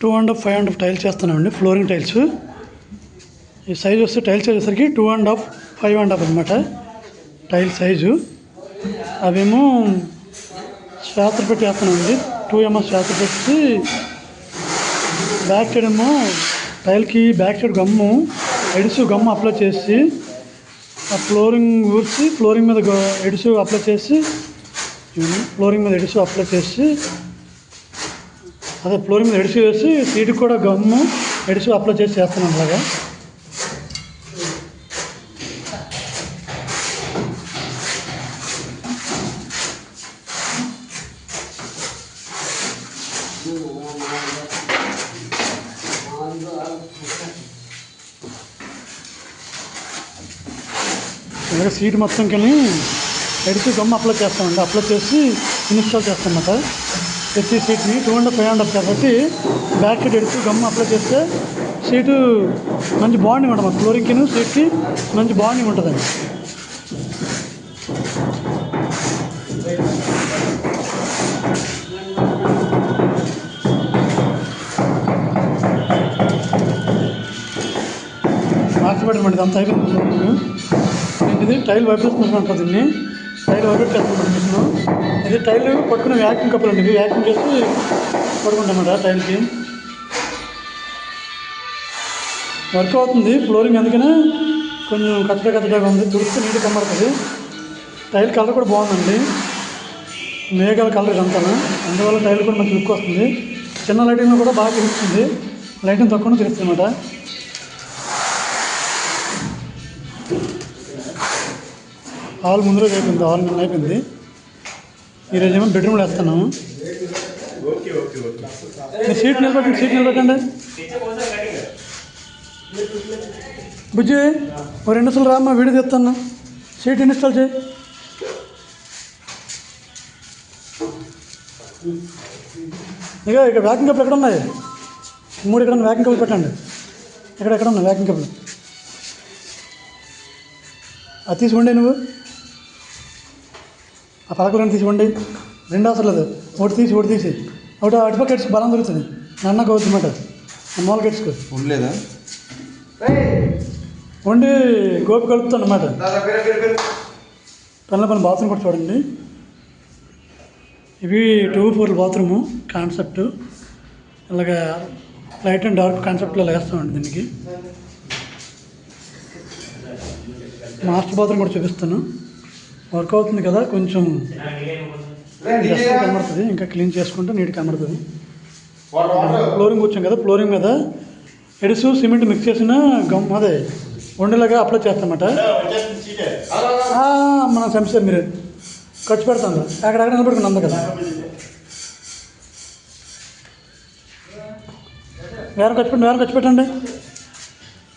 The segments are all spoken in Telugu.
Two and half five and half tiles చేస్తున్నామండి ఫ్లోరింగ్ టైల్స్. ఈ సైజ్ వస్తే టైల్స్ వచ్చేసరికి two and half five and half అనమాట టైల్ సైజు. అవేమో శాస్త్ర పెట్టి వేస్తున్నామండి టూ ఎంఎస్ శాస్త్ర పెట్టి. బ్యాక్ సైడ్ ఏమో టైల్కి బ్యాక్ సైడ్ గమ్ము ఎడిసు గమ్ము అప్లై చేసి ఆ ఫ్లోరింగ్ ఊడ్చి ఫ్లోరింగ్ మీద ఎడిసు అప్లై చేసి ఫ్లోరింగ్ మీద ఎడిసు అప్లై చేసి అదే ఫ్లోర్ మీద ఎడిసి వేసి సీటుకి కూడా గమ్ము ఎడిసి అప్లై చేసి చేస్తున్నాం అలాగా. ఇలాగ సీట్ మొత్తం కానీ ఎడిసి గమ్ అప్లై చేస్తామండి. అప్లై చేసి ఇన్స్టాల్ చేస్తామన్నమాట ప్రతి సీట్ని టూ అండ్ ఫైవ్ హండ్రెడ్ కాబట్టి బ్యాక్ సీట్ ఎడిసి గమ్ అప్లై చేస్తే సీటు మంచి బాండింగ్ ఉంటుంది. ఫ్లోరింగ్కి సీట్కి మంచి బాండింగ్ ఉంటుందండి మార్చబడి అంత అయిపోయింది. ఏంటిది టైల్ వైపు ఉంటుంది దీన్ని. టైల్ వరకు చేస్తాం మిషన్. ఇది టైల్ పట్టుకునే వ్యాక్యూమ్ కప్పులు అండి ఇవి వ్యాక్యూమ్ చేసి పడుకుంటామన్నమాట టైల్కి వర్క్ అవుతుంది ఫ్లోరింగ్ అందుకనే కొంచెం కచ్చట కచ్చటగా ఉంది తుడిస్తే నీటి కనబడుతుంది. టైల్ కలర్ కూడా బాగుందండి. మేఘాల కలర్ ఇదంతా అందువల్ల టైల్ కూడా మంచి లుక్ వస్తుంది. చిన్న లైటింగ్లో కూడా బాగా తెలుస్తుంది. లైటింగ్ తక్కువ తెలుస్తుంది అన్నమాట. హాల్ ముందు రోజు అయిపోయింది హాల్ ముందు అయిపోయింది. ఈరోజు ఏమో బెడ్రూమ్లో వేస్తున్నాము. మీరు సీట్ నిలబెట్టండి సీట్ నిలబెట్టండి. బుజ్జి ఓ రెండు సార్లు రామ్మా వీడియో తీస్తాను. సీట్ ఇన్స్టాల్ చేయి. ఇక ఇక్కడ వ్యాకింగ్ కప్పులు ఎక్కడ ఉన్నాయి? మూడు ఇక్కడ ఉన్న వ్యాకింగ్ కప్పులు పెట్టండి. ఇక్కడ ఎక్కడ ఉన్నాయి వ్యాకింగ్ కప్పులు అది తీసుకోండి నువ్వు. ఆ పలకలను తీసుకోండి. రెండు అవసరం లేదు. ఒకటి తీసి ఒకటి తీసి. ఒకటి అటుపక్క ఎడ్స్ బలం దొరుకుతుంది. నన్న గౌతు మాట మూలకి ఎడ్చుకో ఉండలేదా? వండి గోపి కలుపుతాను అన్నమాట. పనుల పని బాత్రూమ్ కూడా చూడండి. ఇవి టూ ఫోర్ బాత్రూము కాన్సెప్ట్. ఇలాగా లైట్ అండ్ డార్క్ కాన్సెప్ట్లో వేస్తామండి దీనికి. మాస్టర్ బాత్రూమ్ కూడా చూపిస్తాను. వర్క్ అవుతుంది కదా కొంచెం కనబడుతుంది ఇంకా క్లీన్ చేసుకుంటే నీట్ కనబడుతుంది. ఫ్లోరింగ్ కూర్చోం కదా ఫ్లోరింగ్ మీద ఎడుసు సిమెంట్ మిక్స్ చేసిన గమ్ అదే వండలాగా అప్లై చేస్తామట. మనం సంస్థ మీరు. ఖర్చు పెడతాను అక్కడక్కడ నిలబడుకుని అంద కదా. వేరే ఖర్చు పెట్టండి వేరే ఖర్చు పెట్టండి.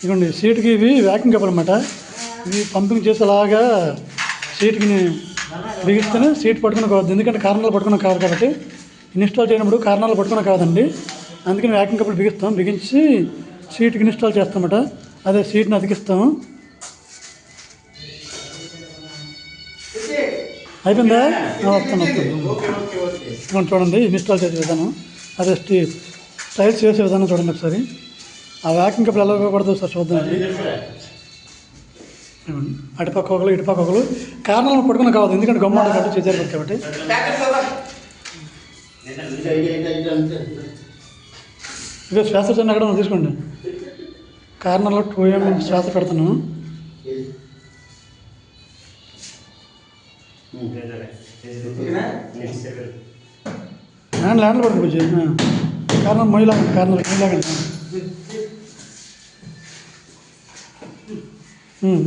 ఇదిగోండి సీట్కి ఇవి వ్యాకింగ్ కప్పాలన్నమాట ఇవి పంపింగ్ చేసి అలాగా సీట్కి బిగిస్తేనే. సీట్ పట్టుకుని కావద్దు ఎందుకంటే కారణాలు పట్టుకుని కాదు కాబట్టి ఇన్స్టాల్ చేయనప్పుడు కారణాలు పట్టుకుని కాదండి. అందుకని వ్యాకింగ్ కప్పులు బిగిస్తాం బిగించి సీట్కి ఇన్స్టాల్ చేస్తామట. అదే సీట్ని అతికిస్తాము. అయిపోయిందా? వస్తాను వస్తాను. చూడండి. ఇన్స్టాల్ చేసే విధానం. అదే స్టీ టైల్స్ వేసే విధానం చూడండి ఒకసారి. ఆ వ్యాకింగ్ కప్పులు ఎలా ఉపయోగపడుతుందో సార్ చూద్దాం. అటుపక్క ఒకరు ఇటుపక్క ఒకరు కారణాలను పట్టుకుని కావద్దు ఎందుకంటే గమ్మ కాబట్టి చేశారు కాబట్టి. ఇదే శ్వాస చిన్న అక్కడ తీసుకోండి. కార్నర్లో టూ ఏం శ్వాస పెడుతున్నాను. ల్యాండ్ ల్యాండ్లో పడుతుంది బుజ్జి కార్నర్ మొయ్యలాగండి కార్నర్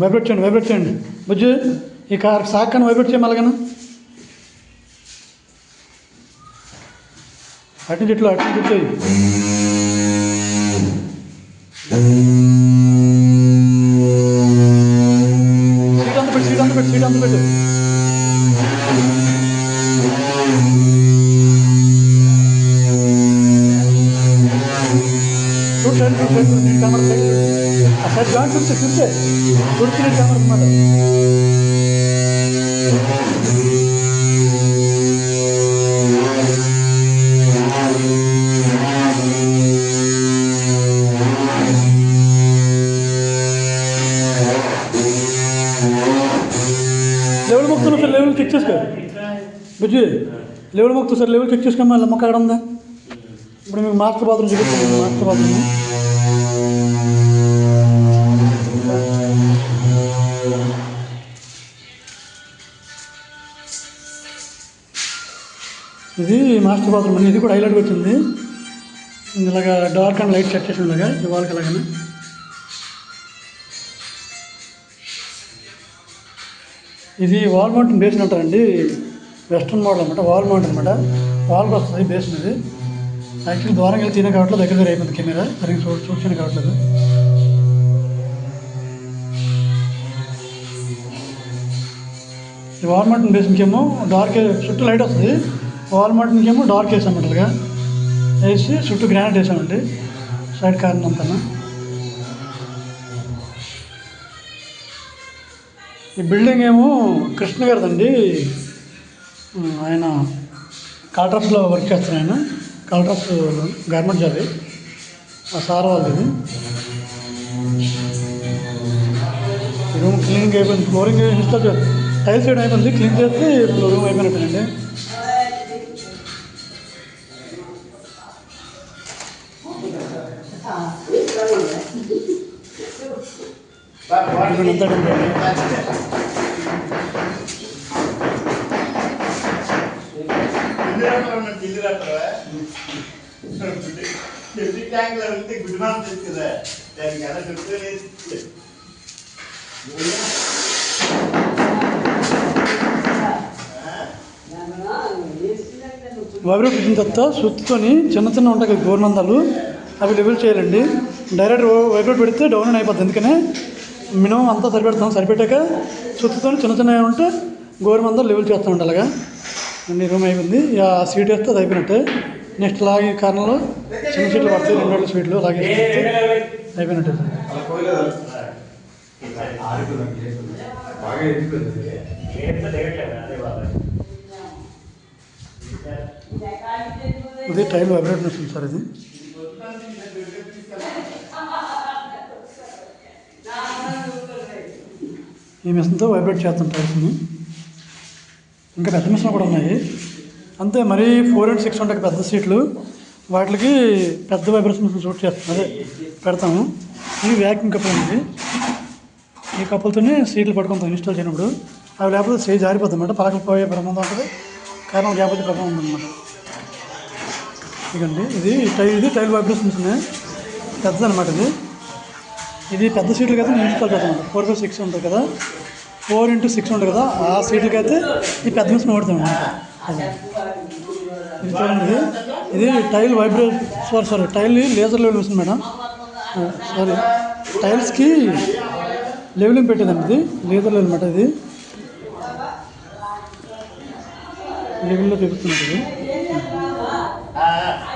వైబ్రేట్ చేయండి వైబ్రేట్ చేయండి బుజ్జు ఈ కార్ సాక్కని వైబ్రేట్ చేయమని అలాగనా అటు చెట్లు అటు చెట్లు సీట్ అంత పెట్టు సీట్ అంత పెట్టు సీట్ అంత పెట్టు. చూస్తే చూస్తే కొడుతున్నట్టు కనబడుతున్నమాట లెవెల్ మొక్కుతున్నా సార్ లెవెల్ చెక్ చేసుకో. బుజ్జి లెవెల్ మొక్కుతా సార్ లెవెల్ చెక్ చేసుకో మళ్ళీ మొక్క అక్కడ ఉందా? ఇప్పుడు మీకు మాస్టర్ బాత్రూమ్ చూపిస్తాను మాస్టర్ బాత్రూమ్ ఇది మాస్టర్ బాత్రూమ్ అండి ఇది కూడా హైలైట్ వచ్చింది. ఇలాగా డార్క్ అండ్ లైట్ సెట్ చేసి ఇలాగా ఈ వాళ్ళకి ఇది వాల్ మౌంటైన్ బేసిన్ అంటారండి. వెస్ట్రన్ మోడల్ అనమాట వాల్ మౌంట్ అనమాట వాల్కి వస్తుంది బేసిన్ ఇది యాక్చువల్లీ దూరం వెళ్ళి తినే కావట్లేదు దగ్గర దగ్గర అయిపోయింది కెమెరా. సరిగ్గా చూ చూసిన కావట్లేదు. ఈ వాల్ మౌంటైన్ బేసిన్కి ఏమో డార్క్ చుట్టూ లైట్ వస్తుంది. వాల్ మౌంటైన్కి ఏమో డార్క్ వేసాం ఇలాగా వేసి చుట్టూ గ్రానైట్ వేసామండి సైడ్ కార్నర్ అంతా ఈ బిల్డింగ్ ఏమో కృష్ణ గారిదండి. ఆయన కాల్ట్రాప్స్లో వర్క్ చేస్తారు ఆయన. కాల్ట్రాప్స్ గవర్నమెంట్ జాబ్ ఆ సార్ వాళ్ళది రూమ్ క్లీనింగ్ అయిపోయింది. ఫ్లోరింగ్ ఇన్స్టాల్ టైల్స్ వేయడం అయిపోయింది. క్లీన్ చేస్తే ఇప్పుడు రూమ్ అయిపోయినట్టేనండి. ఇప్పుడు ట్యాంక్లో వెళ్తే గుడ్ మార్క్ దానికి ఎలా చెప్తే సుత్తుతోని చిన్న చిన్న ఉంటాయి గోర్నందాలు అవి లెవెల్ చేయాలండి. డైరెక్ట్ వైబ్రేట్ పెడితే డౌన్ అయిపోద్ది. అందుకనే మినిమం అంతా సరిపెడతాం. సరిపెట్టాక సుత్తుతో చిన్న చిన్న ఉంటే గోరుమందాలు లెవెల్ చేస్తూ అలాగా. అన్ని రూమ్ అయిపోయింది. ఆ సీట్ వేస్తే అది అయిపోయినట్టే. నెక్స్ట్ లాగే కారణంలో చిన్న సీట్లు పడతాయి. రెండు రెండు స్వీట్లు లాగే అయిపోయినట్టే. ఇది టైల్ వైబ్రేట్ వస్తుంది సార్ ఇది. ఈ మిషన్తో వైబ్రేట్ చేస్తాం టైల్స్ని ఇంకా పెద్ద మిషన్ కూడా ఉన్నాయి. అంతే మరీ ఫోర్ అండ్ సిక్స్ ఉంటాయి పెద్ద సీట్లు. వాటికి పెద్ద వైబ్రేషన్ మిషన్ షూట్ చేస్తాం అదే పెడతాము. ఇవి వ్యాక్యూమ్ కప్పులు అనేది ఈ కప్పులతోనే సీట్లు పట్టుకుంటాం ఇన్స్టాల్ చేయనప్పుడు. అవి లేకపోతే చేయి జారిపోతుంది అన్నమాట. పలకలు పోయే ప్రమాదం ఉంటుంది. కారణం లేకపోతే ప్రభావం ఉందన్నమాట. ఇదండి ఇది టైల్ ఇది టైల్ వైబ్రేషన్ మిషన్. పెద్దది అనమాట ఇది. ఇది పెద్ద సీట్లకి అయితే నేను ఇన్స్టాల్ చేస్తాను. ఫోర్ బై సిక్స్ ఉంటుంది కదా. ఫోర్ ఇంటూ సిక్స్ ఉంటుంది కదా. ఆ సీట్లకి అయితే ఈ పెద్ద మిషన్ వాడతాం అనమాట అది. ఇది చూడండి ఇది. ఇది tile vibrate sorry sorry tile laser level machine madam. Sorry. టైల్స్కి leveling పెట్టేదండి ఇది. లేజర్ లెవెల్ అనమాట ఇది. లెవెల్లో చూపిస్తున్నది ఇది